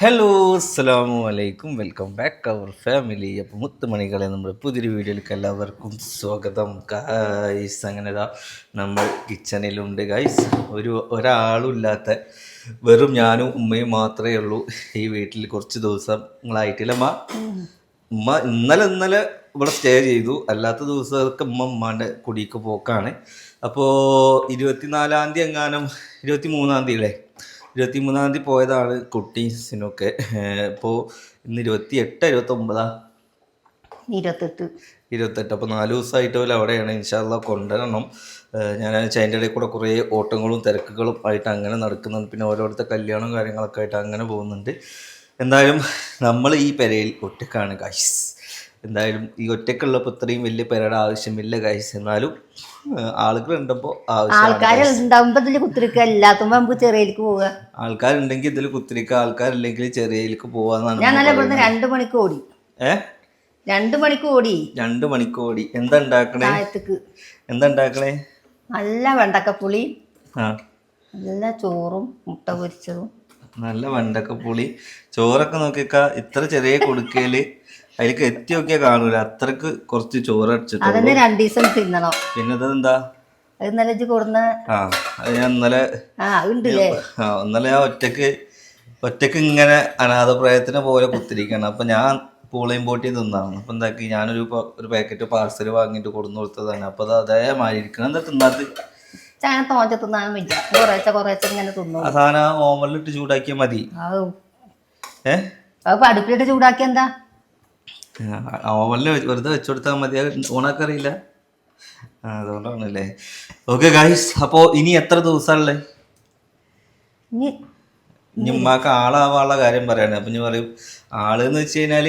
Hello അസ്സലാമു അലൈക്കും. Welcome back അവർ family അപ്പോൾ മുത്തുമണികളെ നമ്മുടെ പുതിയൊരു വീഡിയോയിലേക്ക് എല്ലാവർക്കും സ്വാഗതം. ഗായ്സ് അങ്ങനെ ദാ നമ്മൾ കിച്ചണിലുണ്ട് ഗായ്സ് ഒരു ഒരാളുമില്ലാത്ത വെറും ഞാനും ഉമ്മയും മാത്രമേ ഉള്ളൂ. ഈ വീട്ടിൽ കുറച്ച് ദിവസം നിങ്ങളായിട്ടില്ല അമ്മ ഉമ്മ ഇന്നലെ ഇന്നലെ ഇവിടെ സ്റ്റേ ചെയ്തു. അല്ലാത്ത ദിവസമൊക്കെ ഉമ്മ ഉമ്മാന്റെ കുടിക്ക് പോക്കാണ്. അപ്പോൾ ഇരുപത്തിനാലാം തീയതി എങ്ങാനും ഇരുപത്തി മൂന്നാം തീയതി അല്ലേ? ഇരുപത്തി മൂന്നാം തീയതി പോയതാണ് കുട്ടീസിനൊക്കെ ഇപ്പോൾ ഇന്ന് ഇരുപത്തി എട്ട് ഇരുപത്തി ഒമ്പതാ ഇരുപത്തെട്ട്. ഇരുപത്തെട്ട്. അപ്പോൾ നാല് ദിവസമായിട്ട് പോലെ അവിടെയാണ്. ഇൻഷാല്ല കൊണ്ടുവരണം. ഞാൻ അതിന്റെ ഇടയിൽ കൂടെ കുറേ ഓട്ടങ്ങളും തിരക്കുകളും ആയിട്ട് അങ്ങനെ നടക്കുന്നുണ്ട്. പിന്നെ ഓരോരുത്തർ കല്യാണവും കാര്യങ്ങളൊക്കെ ആയിട്ട് അങ്ങനെ പോകുന്നുണ്ട്. എന്തായാലും നമ്മൾ ഈ പെരയിൽ ഒറ്റക്കാണ് ഗൈസ് എന്തായാലും ഈ ഒറ്റക്കുള്ളപ്പോൾ ഇത്രയും വലിയ പേരുടെ ആവശ്യമില്ല ഗൈസ് എന്നാലും ആളുകൾ ആവശ്യമാണ് ആൾക്കാർ നമുക്ക് പോവുക. ആൾക്കാരുണ്ടെങ്കിൽ ഇതിൽ കുത്തിരിക്ക ആൾക്കാരില്ലെങ്കിൽ ചെറിയയിലേക്ക് പോവാന്നാണ് ഞാൻ നല്ല ഇവിടുന്ന് രണ്ടു മണിക്ക് ഓടി. ഏ? രണ്ടു മണിക്ക് ഓടി. രണ്ട് എന്താ ഉണ്ടാക്കണേ? താഴത്തേക്ക്. എന്താ ഉണ്ടാക്കണേ? നല്ല വെണ്ടക്കപ്പുളി നല്ല ചോറും മുട്ട പൊരിച്ചതും. നല്ല വെണ്ടക്കപ്പുളി. ചോറൊക്കെ നോക്കിക്ക ഇത്ര ചെറിയ കൊടുക്കയിൽ അതിലേക്ക് എത്തി നോക്കിയാൽ കാണൂല. അത്രയ്ക്ക് കുറച്ച് ചോറ് അടിച്ചിട്ടു അതന്നെ രണ്ടു ദിവസം തിന്നണം. പിന്നെ എന്താ അത് ഇന്നലെ ഇജ്ജ് കൊടുന്ന ആ അത് ഞാൻ ഇന്നലെ ആ ഉണ്ടല്ലേ? ആ ഇന്നലെ ഞാൻ ഒറ്റയ്ക്ക് ഒറ്റയ്ക്ക് ഇങ്ങനെ അനാഥപ്രായത്തിനെ പോലെ കുത്തിരിക്കണം. അപ്പൊ ഞാൻ പൂളയും പോട്ടി തിന്നാണ്. അപ്പൊ എന്താക്കി ഞാനൊരു പ- ഒരു പാക്കറ്റ് പാർസൽ വാങ്ങിട്ട് കൊടുന്നു കൊടുത്തതാണ്. അപ്പൊ അത് അതേമാതിരി ഇരിക്കണം. എന്താ തിന്നാത്ത? ഞാൻ ഇങ്ങനെ തിന്നു ആ സാധനം ഓമലിട്ട് ചൂടാക്കിയാൽ മതി. അത് ഏ? അത് അടുപ്പിലിട്ട് ചൂടാക്കി എന്താ? ഓവനിൽ വെറുതെ വെച്ചു കൊടുത്താൽ മതി ഓണാക്കറിയില്ല അതുകൊണ്ടാണല്ലേ. ഓക്കെ ഗായ്സ് അപ്പോ ഇനി എത്ര ദിവസമാണല്ലേ ഇനി ഉമ്മാക്ക് ആളാവാനുള്ള കാര്യം പറയാണ്. അപ്പൊ ഞാൻ പറയും ആൾ എന്ന് വെച്ച് കഴിഞ്ഞാൽ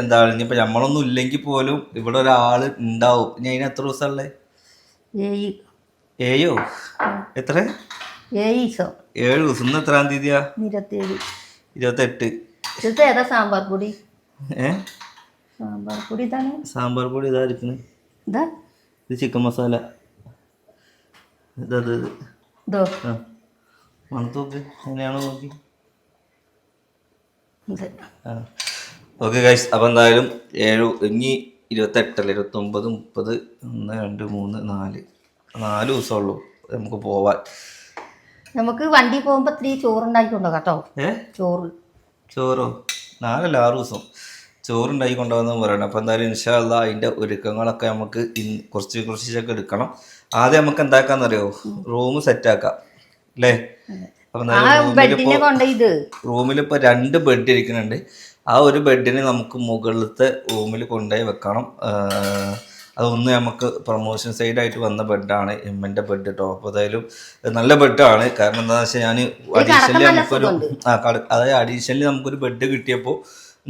എന്താ ഇനിയിപ്പോ നമ്മളൊന്നും ഇല്ലെങ്കിൽ പോലും ഇവിടെ ഒരാൾ ഉണ്ടാവും. ഇനി അതിന് എത്ര ദിവസമല്ലേ ഏയോ എത്ര? ഏഴ് ദിവസം. ഏഴ് ദിവസം. ഇന്ന് എത്രാം തീയതിയാ? ഇരുപത്തേഴ് ഇരുപത്തെട്ട്. സാമ്പാർ പൊടി? ഏ? സാമ്പാർ പൊടി ഇതാണ്. സാമ്പാർ പൊടി ഇതാ ഇരിക്കുന്നത് ഇതാ. ഇത് ചിക്കൻ മസാല. ഇതത് ഇത്. ഇതോ. ആ. മണത്ത് നോക്ക്. എങ്ങനെയാണോ നോക്കി. ആ. ഓക്കെ ഗൈസ് അപ്പോൾ എന്തായാലും ഏഴ് ഇനി ഇരുപത്തെട്ടല്ല ഇരുപത്തൊമ്പത് മുപ്പത് ഒന്ന് രണ്ട് മൂന്ന് നാല്. നാല് ദിവസമുള്ളൂ നമുക്ക് പോവാൻ. നമുക്ക് വണ്ടി പോകുമ്പോ ഇത്തിരി ചോറുണ്ടാക്കിക്കൊണ്ടോ കേട്ടോ. ഏ? ചോറ്. ചോറോ? നാലല്ല ആറ് ദിവസം. ചോറുണ്ടാക്കി കൊണ്ടുവന്ന് പറയണം. അപ്പോൾ എന്തായാലും ഇൻഷാല്ല അതിന്റെ ഒരുക്കങ്ങളൊക്കെ നമുക്ക് ഇന്ന് കുറച്ച് കുറച്ചൊക്കെ എടുക്കണം. ആദ്യം നമുക്ക് എന്താക്കാന്നറിയോ? റൂം സെറ്റാക്കാം. അല്ലേ? അപ്പം ആ ബെഡിനെ കൊണ്ട് റൂമിൽ ഇപ്പൊ രണ്ട് ബെഡ് ഇരിക്കുന്നുണ്ട്. ആ ഒരു ബെഡിന് നമുക്ക് മുകളിലത്തെ റൂമിൽ കൊണ്ടുപോയി വെക്കണം. അതൊന്ന് നമുക്ക് പ്രൊമോഷൻ സൈഡായിട്ട് വന്ന ബെഡാണ്. എമ്മിന്റെ ബെഡ് കേട്ടോ അപ്പോൾ അതായാലും നല്ല ബെഡാണ്. കാരണം എന്താണെന്ന് വെച്ചാൽ ഞാൻ അഡീഷണലി നമുക്കൊരു ആ അതായത് അഡീഷണലി നമുക്കൊരു ബെഡ് കിട്ടിയപ്പോൾ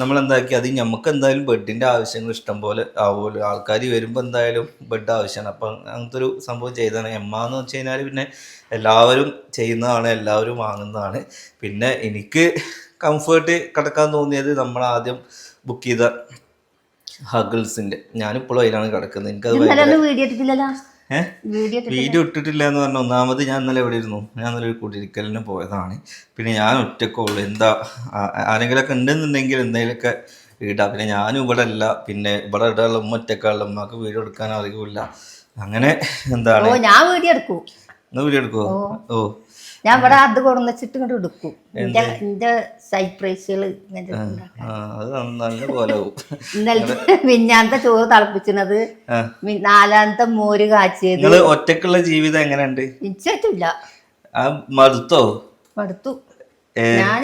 നമ്മൾ എന്താക്കി അത് നമുക്ക് എന്തായാലും ബെഡിന്റെ ആവശ്യങ്ങൾ ഇഷ്ടം പോലെ ആവുമല്ലോ. ആൾക്കാർ വരുമ്പോൾ എന്തായാലും ബെഡ് ആവശ്യമാണ് അപ്പം അങ്ങനത്തെ ഒരു സംഭവം ചെയ്താണ് എമ്മ എന്ന് വെച്ച് കഴിഞ്ഞാൽ പിന്നെ എല്ലാവരും ചെയ്യുന്നതാണ് എല്ലാവരും വാങ്ങുന്നതാണ്. പിന്നെ എനിക്ക് കംഫേർട്ട് കിടക്കാൻ തോന്നിയത് നമ്മൾ ആദ്യം ബുക്ക് ചെയ്ത ഹഗിൾസിന്റെ ഞാനിപ്പോഴും അതിലാണ് കിടക്കുന്നത്. എനിക്കത് വീഡിയോ വീഡിയോ ഇട്ടിട്ടില്ല. എന്ന് പറഞ്ഞ ഒന്നാമത് ഞാൻ ഇന്നലെ എവിടെ ഇരുന്നു? ഞാൻ ഇന്നലെ ഒരു കുടിയിരിക്കലിന് പോയതാണ്. പിന്നെ ഞാൻ ഒറ്റക്കുള്ളൂ എന്താ ആരെങ്കിലും ഒക്കെ ഉണ്ടെന്നുണ്ടെങ്കിൽ എന്തെങ്കിലുമൊക്കെ ഇടാം. പിന്നെ ഞാനും ഇവിടെ അല്ല. പിന്നെ ഇവിടെ ഇടാനുള്ള ഉമ്മ ഒറ്റക്കാളുള്ള ഉമ്മക്ക് വീഡിയോ എടുക്കാൻ അറിയില്ല അങ്ങനെ എന്താണ്? ഞാൻ വീഡിയോ എടുക്കൂ. എന്നാ വീഡിയോ എടുക്കുമോ ഓ. ഞാൻ ഇവിടെ അത് കൊണ്ടുവച്ചിട്ട് ഇങ്ങോട്ട് എടുക്കും. എന്റെ ആവും. ഇന്നലത്തെ മിഞ്ഞാന്നത്തെ ചോറ് തിളപ്പിച്ചത്. നാലാമത്തെ മോര് കാച്ചിയത്. ഒറ്റക്കുള്ള ജീവിതം എങ്ങനെയുണ്ട്? ആ മടുത്തോ? മടുത്തു. ഞാൻ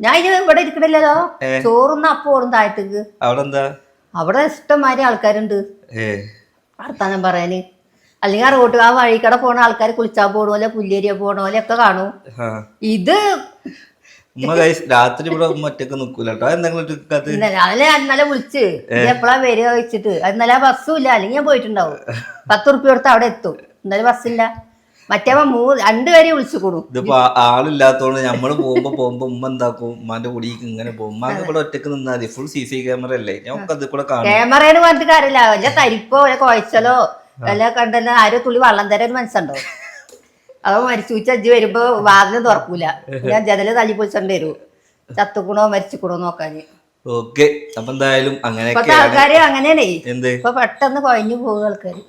ഞാൻ ഇവിടെ ഇരിക്കണില്ലല്ലോ. ചോറുന്ന അപ്പം ഓടും താഴത്തേക്ക്. അവിടെ എന്താ അവിടെ ഇഷ്ടംമാതിരി ആൾക്കാരുണ്ട്. വർത്താനം പറയാന്. അല്ലെങ്കിൽ ആ റോട്ട് ആ വഴിക്കടെ പോണ ആൾക്കാർ കുളിച്ചാൽ പോണ പോലെ പുല്ലേരിയ പോണ പോലെ ഒക്കെ കാണും. ഇത് രാത്രി ഇവിടെ ഒറ്റയ്ക്ക് നിക്കൂലോ എന്തെങ്കിലും എടുക്കാത്ത ഇന്നലെ വിളിച്ച്. എപ്പോഴാ വരിക വെച്ചിട്ട് അന്നലെ ഇന്നലെ ബസ്സും ഇല്ല. അല്ലെങ്കിൽ ഞാൻ പോയിട്ടുണ്ടാവും. പത്ത് റുപ്യ കൊടുത്ത് അവിടെ എത്തും. ഇന്നലെ ബസ്സില്ല മറ്റേ മൂ രണ്ടുപേരെ വിളിച്ചു കൊടുക്കും ഇതിപ്പോ ആളില്ലാത്തോണ്ട് നമ്മൾ പോകുമ്പോ പോകുമ്പോ ഉമ്മ എന്താക്കും? ഉമ്മാന്റെ കുടിക്ക് ഇങ്ങനെ പോകും. ഉമ്മാന്റെ കൂടെ ഒറ്റയ്ക്ക് നിന്നാൽ മതി. ഫുൾ സി സി ക്യാമറ അല്ലേ? ഞാൻ അതിൽ കൂടെ കാണും. ക്യാമറേന്ന് പറഞ്ഞിട്ട് കാര്യമില്ല. വല്ല തരിപ്പോ വല്ല കുഴച്ചലോ വല്ല കണ്ടല്ലോ ആരോ തുള്ളി വള്ളം തരാൻ ഒരു മനസ്സുണ്ടോ? അവ മരിച്ചു. അജ്ജ് വരുമ്പോ വാതിലും തുറക്കൂല. ഞാൻ ജനൽ തള്ളി പൊളിച്ചോണ്ട് വരൂ. ചത്തുക്കണോ മരിച്ചുക്കണോ നോക്കാന് ഓക്കെ. അപ്പൊ എന്തായാലും അങ്ങനെ ആൾക്കാര് അങ്ങനെയാണേ. എന്ത്? ഇപ്പൊ പെട്ടെന്ന് കൊഴഞ്ഞു പോകും ആൾക്കാര്.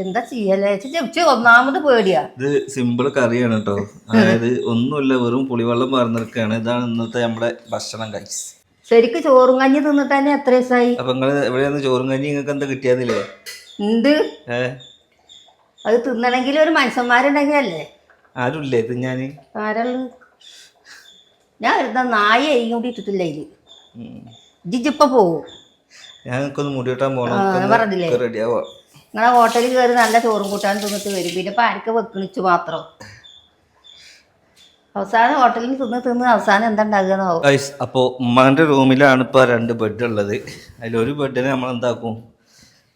എന്താ ചെയ്യല്ലേ ചെച്ച് ഒന്നാമത് പേടിയാ. ഇത് സിമ്പിൾ കറിയാണ് കേട്ടോ അതായത് ഒന്നുമില്ല വെറും പുളിവെള്ളം പറഞ്ഞിരിക്കുകയാണ് ഇതാണ് ഇന്നത്തെ നമ്മുടെ ഭക്ഷണം കഴിച്ച് ശരിക്കും ചോറും കഞ്ഞി തിന്നിട്ട് തന്നെ എത്ര ദിവസമായി അപ്പൊ നിങ്ങൾ എവിടെയാണ് ചോറും കഞ്ഞി നിങ്ങൾക്ക് എന്താ കിട്ടിയതില്ലേ? അത് തിന്നണമെങ്കിൽ ഒരു മനുഷ്യന്മാരുണ്ടെങ്കിലല്ലേ? ആരുമില്ലേ ഇത് ആരാൾ? ഞാൻ വരുന്ന നായ കൂടി ഇട്ടിട്ടില്ല ജിജിപ്പ പോവും? ഞങ്ങൾക്കൊന്ന് മുടി വെട്ടാൻ ആ, ഞാൻ പറഞ്ഞില്ലേ? പോകണം റെഡി നിങ്ങളെ ഹോട്ടലിൽ കയറി നല്ല ചോറും കൂട്ടാൻ തിന്നിട്ട് വരും. പിന്നെ ഇപ്പം വെക്കണിച്ചു മാത്രം? അവസാനം ഹോട്ടലിൽ തിന്ന് തിന്ന് അവസാനം എന്താ അപ്പോ ഉമ്മാന്റെ അപ്പോൾ ഉമ്മാന്റെ റൂമിലാണ് ഇപ്പോൾ രണ്ട് ബെഡ് ഉള്ളത്. അതിലൊരു ബെഡിനെ നമ്മൾ എന്താക്കും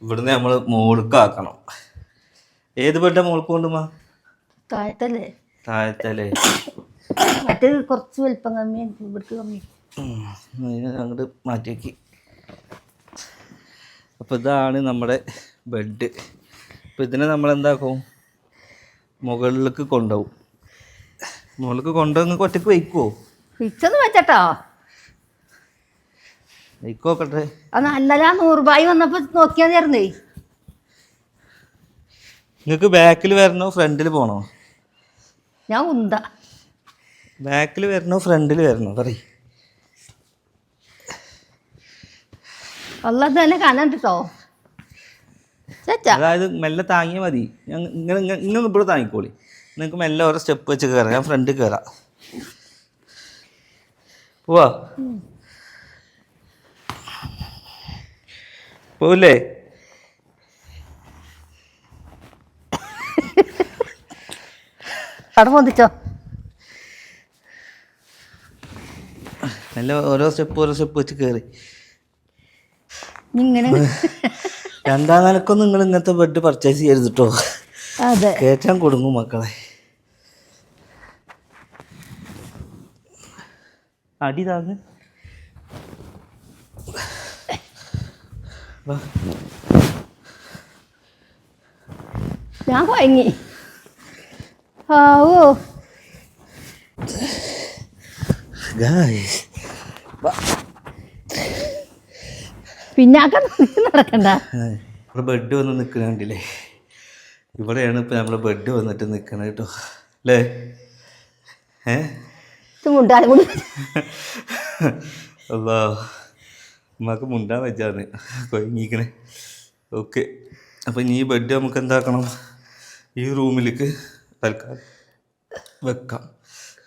ഇവിടുന്ന് നമ്മൾ മോൾക്കാക്കണം. ഏത് ബെഡ് മോൾക്ക് കൊണ്ടുമാ താഴത്തല്ലേ? താഴത്തല്ലേ? മറ്റേത് കുറച്ച് വലിപ്പം കമ്മി ഇവിടുത്തെ കമ്മി അങ്ങോട്ട് മാറ്റിയാക്കി. അപ്പോൾ ഇതാണ് നമ്മുടെ ബെഡ്. അപ്പോൾ ഇതിനെ നമ്മൾ എന്താക്കും? മുകളിലേക്ക് കൊണ്ടുപോകും. മുകളിലേക്ക് കൊണ്ടുപോകുന്ന ഒറ്റയ്ക്ക് വയ്ക്കുമോ പിച്ചൊന്ന് വെച്ചട്ടോ. വയ്ക്കോക്കട്ടെ അത് നല്ലതാ നൂറുപായി വന്നപ്പോ നോക്കിയാൽ നേർന്നേ നിങ്ങൾക്ക് ബാക്കിൽ വരണോ ഫ്രണ്ടിൽ പോണോ? ഞാൻ ഉന്ത. ബാക്കിൽ വരണോ ഫ്രണ്ടിൽ വരണോ? പറ അള്ളത് തന്നെ കാണണ്ടോ അതായത് മെല്ലെ താങ്ങിയാൽ മതി. ഞാൻ ഇങ്ങനെ ഇങ്ങനെ ഇവിടെ താങ്ങിക്കോളി. നിങ്ങൾക്ക് മെല്ലെ ഓരോ സ്റ്റെപ്പ് വെച്ച് കയറാം ഞാൻ ഫ്രണ്ടിൽ കയറാം പോവാ. പോവില്ലേ കടം വന്നിച്ചോ നല്ല ഓരോ സ്റ്റെപ്പ് ഓരോ സ്റ്റെപ്പ് വെച്ച് കയറി ഇങ്ങനെ. രണ്ടാം നിലക്കൊന്നും നിങ്ങൾ ഇങ്ങനത്തെ ബെഡ് പർച്ചേസ് ചെയ്യരുത് കേട്ടോ അതെ. കയറ്റാൻ കൊടുങ്ങും മക്കളെ. അടി താങ്ങ്. ഞാൻ കുഴങ്ങി ആവോ Guys. പിന്നാക്ക നടക്കണ്ട നമ്മുടെ ബെഡ് വന്ന് നിൽക്കണ കണ്ടില്ലേ ഇവിടെയാണ് ഇപ്പം നമ്മുടെ ബെഡ് വന്നിട്ട് നിൽക്കണത് കേട്ടോ അല്ലേ ഏ മുണ്ടാലും കൂടി അല്ലാ ഉമ്മാക്ക് മുണ്ടാൻ വെച്ചാണ്. കൊയങ്ങിക്കണേ. ഓക്കെ. അപ്പം ഇനി ഈ ബെഡ് നമുക്ക് എന്താക്കണം? ഈ റൂമിലേക്ക് തൽക്കാലം വെക്കാം.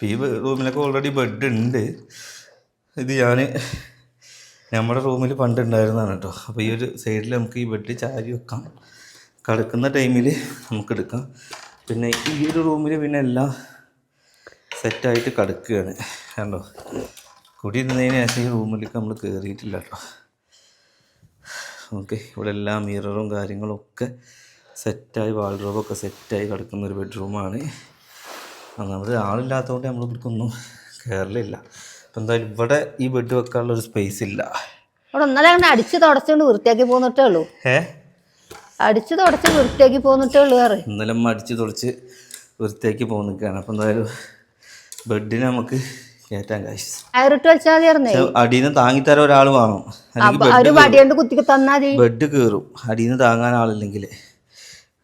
ഈ റൂമിലൊക്കെ ഓൾറെഡി ബെഡ് ഉണ്ട്. ഇത് ഞാൻ നമ്മുടെ റൂമിൽ പണ്ട് ഉണ്ടായിരുന്നതാണ് കേട്ടോ അപ്പോൾ ഈ ഒരു സൈഡിൽ നമുക്ക് ഈ ബെഡ് ചാരി വെക്കാം. കിടക്കുന്ന ടൈമിൽ നമുക്ക് എടുക്കാം. പിന്നെ ഈ ഒരു റൂമിൽ പിന്നെ എല്ലാം സെറ്റായിട്ട് കിടക്കുകയാണ് കണ്ടോ? കുടി ഇരുന്നതിന് ശേഷം ഈ റൂമിലേക്ക് നമ്മൾ കയറിയിട്ടില്ല കേട്ടോ ഓക്കെ ഇവിടെ എല്ലാ മിററും കാര്യങ്ങളും ഒക്കെ സെറ്റായി വാൾഡ്രോബൊക്കെ സെറ്റായി കിടക്കുന്ന ഒരു ബെഡ്റൂമാണ് ഒന്നാമത് ആളില്ലാത്തതുകൊണ്ട് നമ്മൾ ഇവിടേക്കൊന്നും കയറലില്ല അപ്പം എന്തായാലും ഇവിടെ ഈ ബെഡ് വെക്കാനുള്ള ഒരു സ്പേസ് ഇല്ല. അവിടെ ഒന്നര അങ്ങനെ അടിച്ച് തുടച്ചുകൊണ്ട് വൃത്തിയാക്കി പോന്നിട്ടേ ഉള്ളൂ. ഏ? അടിച്ച് തുടച്ച് വൃത്തിയാക്കി പോന്നിട്ടേ ഉള്ളൂ വേറെ ഇന്നലെ അടിച്ച് തുടച്ച് വൃത്തിയാക്കി പോകുന്നൊക്കെയാണ് അപ്പം എന്തായാലും ബെഡിന് നമുക്ക് അടിയിൽ താങ്ങി താങ്ങിത്തരാൻ ഒരാൾ വേണം. അല്ലെങ്കിൽ കുത്തിക്ക് തന്നാ ബെഡ് കയറും അടിയിൽ നിന്ന് താങ്ങാൻ ആളില്ലെങ്കിൽ.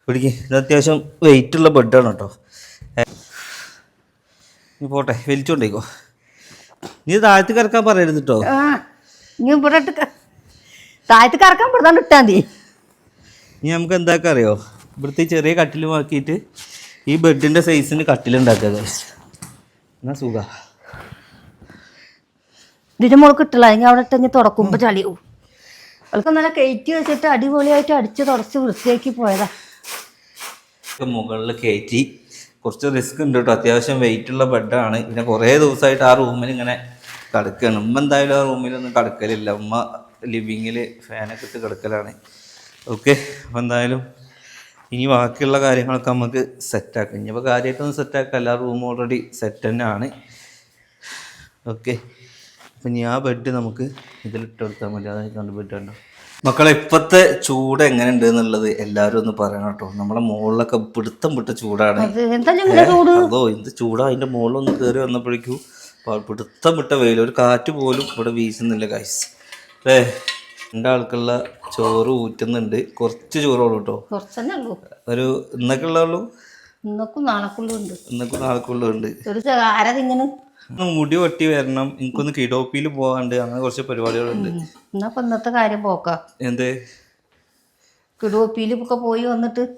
പിടിക്ക്. ഇത് അത്യാവശ്യം വെയിറ്റ് ഉള്ള ബെഡാണ് കേട്ടോ. നീ പോട്ടെ. വലിച്ചോണ്ടേക്കോ നീ താഴത്ത് കിടക്കാൻ പറയരുത് കേട്ടോ നീ ഇവിടെ താഴത്ത് കറക്കാൻ ഇവിടെ ഇട്ടാ നീ ഇനി നമുക്ക് എന്താക്ക അറിയോ? ഇവിടുത്തെ ചെറിയ കട്ടിൽ മാക്കിയിട്ട് ഈ ബെഡിന്റെ സൈസിന് കട്ടിലുണ്ടാക്കുക. എന്നാ സുഖ. ഇതിന്റെ മോൾ കിട്ടില്ല അല്ലെങ്കിൽ അവിടെ ഇട്ട് ഇനി തുടക്കുമ്പോ ചളിയാവും. അവൾക്ക് നല്ല കയറ്റി വെച്ചിട്ട് അടിപൊളിയായിട്ട് അടിച്ച് തുടച്ച് വൃത്തിയാക്കി പോയതാ. മുകളിൽ കയറ്റി. കുറച്ച് റിസ്ക് ഉണ്ട് കേട്ടോ അത്യാവശ്യം വെയിറ്റ് ഉള്ള ബെഡാണ് പിന്നെ കുറേ ദിവസമായിട്ട് ആ റൂമിൽ ഇങ്ങനെ കിടക്കുകയാണ് ഉമ്മ എന്തായാലും ആ റൂമിലൊന്നും കിടക്കലില്ല. ഉമ്മ ലിവിങ്ങിൽ ഫാനൊക്കെ ഇട്ട് കിടക്കലാണ്. ഓക്കെ അപ്പം എന്തായാലും ഇനി ബാക്കിയുള്ള കാര്യങ്ങളൊക്കെ നമുക്ക് സെറ്റാക്കാം ഇനിയിപ്പോൾ കാര്യമായിട്ടൊന്നും സെറ്റാക്കാം എല്ലാ റൂമും ഓൾറെഡി സെറ്റ് തന്നെയാണ്. ഓക്കെ അപ്പം ഇനി ആ ബെഡ് നമുക്ക് ഇതിലിട്ട് കൊടുത്താൽ മതി. അതായത് കണ്ട് ബെഡ് കണ്ടോ? മക്കളെ ഇപ്പോഴത്തെ ചൂട് എങ്ങനെയുണ്ട് എന്നുള്ളത് എല്ലാവരും ഒന്ന് പറയണം കേട്ടോ. നമ്മളെ മുകളിലൊക്കെ പിടുത്തം വിട്ട ചൂടാണ്. അത് എന്താ ചൂട്? അതോ എന്ത് ചൂടാ? അതിന്റെ മുകളിലൊന്ന് കയറി വന്നപ്പോഴേക്കും പിടുത്തം വിട്ട വെയിൽ. ഒരു കാറ്റ് പോലും ഇവിടെ വീശുന്നില്ല ഗൈസ് അല്ലേ രണ്ടാൾക്കുള്ള ചോറ് ഊറ്റുന്നുണ്ട്. കുറച്ച് ചോറുള്ളൂ കേട്ടോ. ഉള്ളൂ? ഒരു ഇന്നൊക്കെ ഉള്ളൂ? ഇന്നൊക്കും നാളെ ഉണ്ട്. ഇന്നൊക്കെ നാളെ ഉണ്ട് തിങ്ങനെ മുടി വെട്ടി വരണം. എനിക്കൊന്ന് കിഡോപ്പിയിൽ പോകാണ്ട് അങ്ങനെ കുറച്ച് പരിപാടികളുണ്ട്. എന്നപ്പോ ഇന്നത്തെ കാര്യം പോക്ക. എന്ത്? കിഡോപ്പിയിൽ ഒക്കെ പോയി വന്നിട്ട്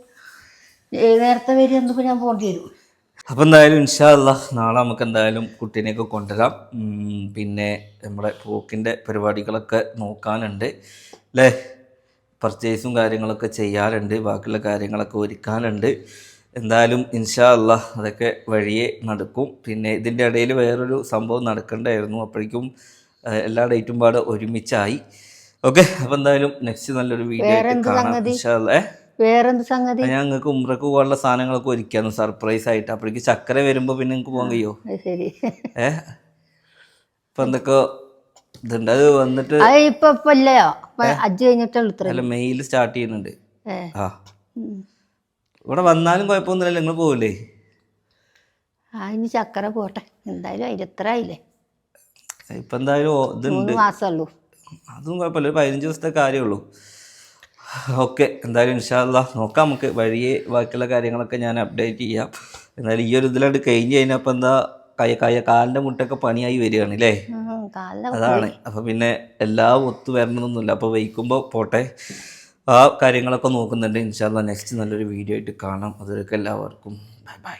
നേരത്തെ വരെ എന്നിപ്പോ ഞാൻ പോകേണ്ടി വരും. അപ്പം എന്തായാലും ഇൻഷാല്ല നാളെ നമുക്ക് എന്തായാലും കുട്ടീനെയൊക്കെ കൊണ്ടുവരാം. പിന്നെ നമ്മുടെ പോക്കിന്റെ പരിപാടികളൊക്കെ നോക്കാനുണ്ട്. അല്ലേ പർച്ചേസും കാര്യങ്ങളൊക്കെ ചെയ്യാറുണ്ട്. ബാക്കിയുള്ള കാര്യങ്ങളൊക്കെ ഒരുക്കാനുണ്ട്. എന്തായാലും ഇൻഷാ അല്ല അതൊക്കെ വഴിയെ നടക്കും. പിന്നെ ഇതിന്റെ ഇടയിൽ വേറൊരു സംഭവം നടക്കണ്ടായിരുന്നു. അപ്പോഴേക്കും എല്ലാ ഡേറ്റും പാടെ ഒരുമിച്ചായി. ഓക്കെ അപ്പം എന്തായാലും നെക്സ്റ്റ് നല്ലൊരു വീഡിയോ ആയിട്ട് കാണാം? ഇൻഷാ അല്ലാ വേറെന്ത് സംഗതി? ഞാൻ നിങ്ങൾക്ക് ഉമ്രക്ക് പോകാനുള്ള സാധനങ്ങളൊക്കെ ഒരുക്കാന്ന് സർപ്രൈസ് ആയിട്ട്. അപ്പോഴേക്ക് ചക്കര വരുമ്പോ പിന്നെ നിങ്ങൾക്ക് പോകാൻ കഴിയോ? ശരി. ഏ ഇപ്പൊ എന്തൊക്കെ ഇതുണ്ട്. അത് വന്നിട്ട് ഇപ്പൊ ഇല്ലയോ അജ്ജ് കഴിഞ്ഞിട്ടുള്ളൂ മെയിൽ സ്റ്റാർട്ട് ചെയ്യുന്നുണ്ട്. ആ. ഇവിടെ വന്നാലും കുഴപ്പമൊന്നുമില്ല നിങ്ങൾ പോവില്ലേ ആ ഇനി ചക്കര പോട്ടെ എന്തായാലും അതിലെത്ര ആയില്ലേ? ഇപ്പൊ എന്തായാലും ഓ- ഇതുണ്ട് മൂന്ന് മാസമുള്ളൂ അതും കുഴപ്പമില്ല ഒരു പതിനഞ്ച് ദിവസത്തെ കാര്യമുള്ളൂ ഓക്കെ എന്തായാലും ഇൻഷാല്ല നോക്കാം നമുക്ക് വഴിയെ ബാക്കിയുള്ള കാര്യങ്ങളൊക്കെ ഞാൻ അപ്ഡേറ്റ് ചെയ്യാം. എന്നാലും ഈ ഒരു ഇതിലായിട്ട് കഴിഞ്ഞ് കഴിഞ്ഞപ്പോൾ എന്താ കൈ കൈ കാലിന്റെ മുട്ടൊക്കെ പണിയായി വരികയാണ് അല്ലേ അതാണ്. അപ്പം പിന്നെ എല്ലാം ഒത്തു വരണമെന്നൊന്നുമില്ല. അപ്പോൾ വയ്ക്കുമ്പോൾ പോട്ടെ. ആ കാര്യങ്ങളൊക്കെ നോക്കുന്നുണ്ട്. ഇൻഷാല്ല നെക്സ്റ്റ് നല്ലൊരു വീഡിയോ ആയിട്ട് കാണാം. അതൊക്കെ എല്ലാവർക്കും. Bye bye